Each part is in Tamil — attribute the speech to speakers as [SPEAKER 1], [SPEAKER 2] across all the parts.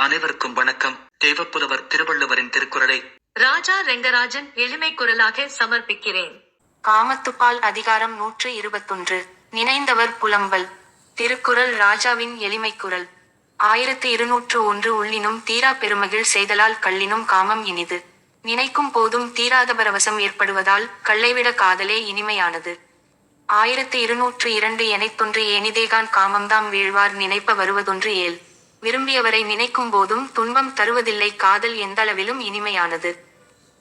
[SPEAKER 1] அனைவருக்கும் வணக்கம். தேவப்புலவர் திருவள்ளுவரின் திருக்குறளை
[SPEAKER 2] ராஜா ரெங்கராஜன் எளிமை குரலாக சமர்ப்பிக்கிறேன்.
[SPEAKER 3] காமத்துப்பால் அதிகாரம் நூற்று இருபத்தொன்று. நினைந்தவர் புலம்பல். திருக்குறள் ராஜாவின் எளிமைக் குரல். ஆயிரத்து இருநூற்று ஒன்று உள்ளினும் தீரா பெருமகிழ் செய்தலால் கள்ளினும் காமம் இனிது. நினைக்கும் போதும் தீராத பரவசம் ஏற்படுவதால் கள்ளைவிட காதலே இனிமையானது. ஆயிரத்து இருநூற்று இரண்டு எனைத்தொன்று ஏனிதேகான் காமம்தாம் வீழ்வார் நினைப்ப வருவதொன்று ஏல். விரும்பியவரை நினைக்கும் போதும் துன்பம் தருவதில்லை காதல் எந்தளவிலும் இனிமையானது.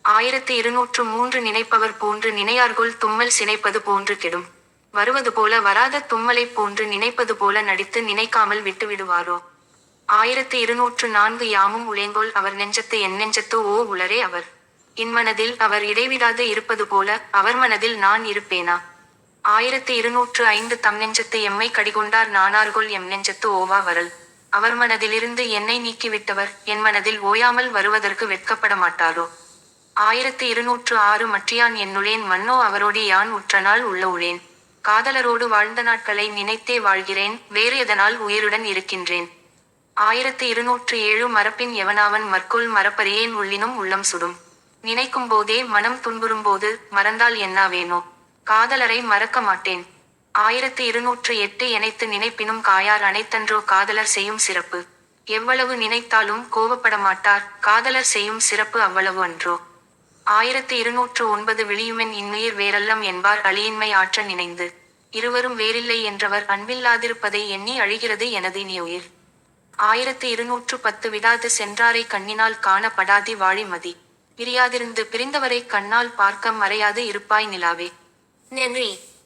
[SPEAKER 3] ஆயிரத்து இருநூற்று மூன்று நினைப்பவர் போன்று நினையார்கொள் தும்மல் சினைப்பது போன்று கெடும். வருவது போல வராத தும்மலைப் போன்று நினைப்பது போல நடித்து நினைக்காமல் விட்டுவிடுவாரோ? ஆயிரத்து இருநூற்று நான்கு யாமும் உளேங்கோல் அவர் நெஞ்சத்து என் நெஞ்சத்து ஓ உளரே அவர். இன்மனதில் அவர் இடைவிடாது இருப்பது போல அவர் மனதில் நான் இருப்பேனா? ஆயிரத்து இருநூற்று ஐந்து தம் நெஞ்சத்து எம்மை கடிகொண்டார் நானார்கொள் எம் நெஞ்சத்து ஓவா வரல். அவர் மனதிலிருந்து என்னை நீக்கிவிட்டவர் என் மனதில் ஓயாமல் வருவதற்கு வெட்கப்பட மாட்டாரோ ஆயிரத்து இருநூற்று ஆறு மற்றியான் என்னுளேன் மன்னோ அவரோடு யான் உற்றனால் உள்ள உளேன். காதலரோடு வாழ்ந்த நாட்களை நினைத்தே வாழ்கிறேன் வேறு எதனால் உயிருடன் இருக்கின்றேன். ஆயிரத்து இருநூற்று ஏழு மரப்பின் எவனாவன் மற்கொள் மரப்பறியேன் உள்ளினும் உள்ளம் சுடும். நினைக்கும் போதே மனம் துன்புறும்போது மறந்தால் என்னாவேனோ? காதலரை மறக்க மாட்டேன். ஆயிரத்து இருநூற்று எட்டு இணைத்து நினைப்பினும் காயார் அனைத்தன்றோ காதலர் செய்யும் சிறப்பு. எவ்வளவு நினைத்தாலும் கோபப்பட மாட்டார் காதலர் செய்யும் சிறப்பு அவ்வளவு அன்றோ. ஆயிரத்து இருநூற்று ஒன்பது விழியுமென் இன்னுயிர் வேறல்லம் என்பார் அழியின்மை ஆற்ற நினைந்து. இருவரும் வேறில்லை என்றவர் அன்பில்லாதிருப்பதை எண்ணி அழிகிறது எனது இனி உயிர் ஆயிரத்து இருநூற்று பத்து விடாது சென்றாரை கண்ணினால் காணப்படாதி வாழிமதி பிரியாதிருந்து பிரிந்தவரை கண்ணால் பார்க்க மறையாது இருப்பாய் நிலாவே. நன்றி.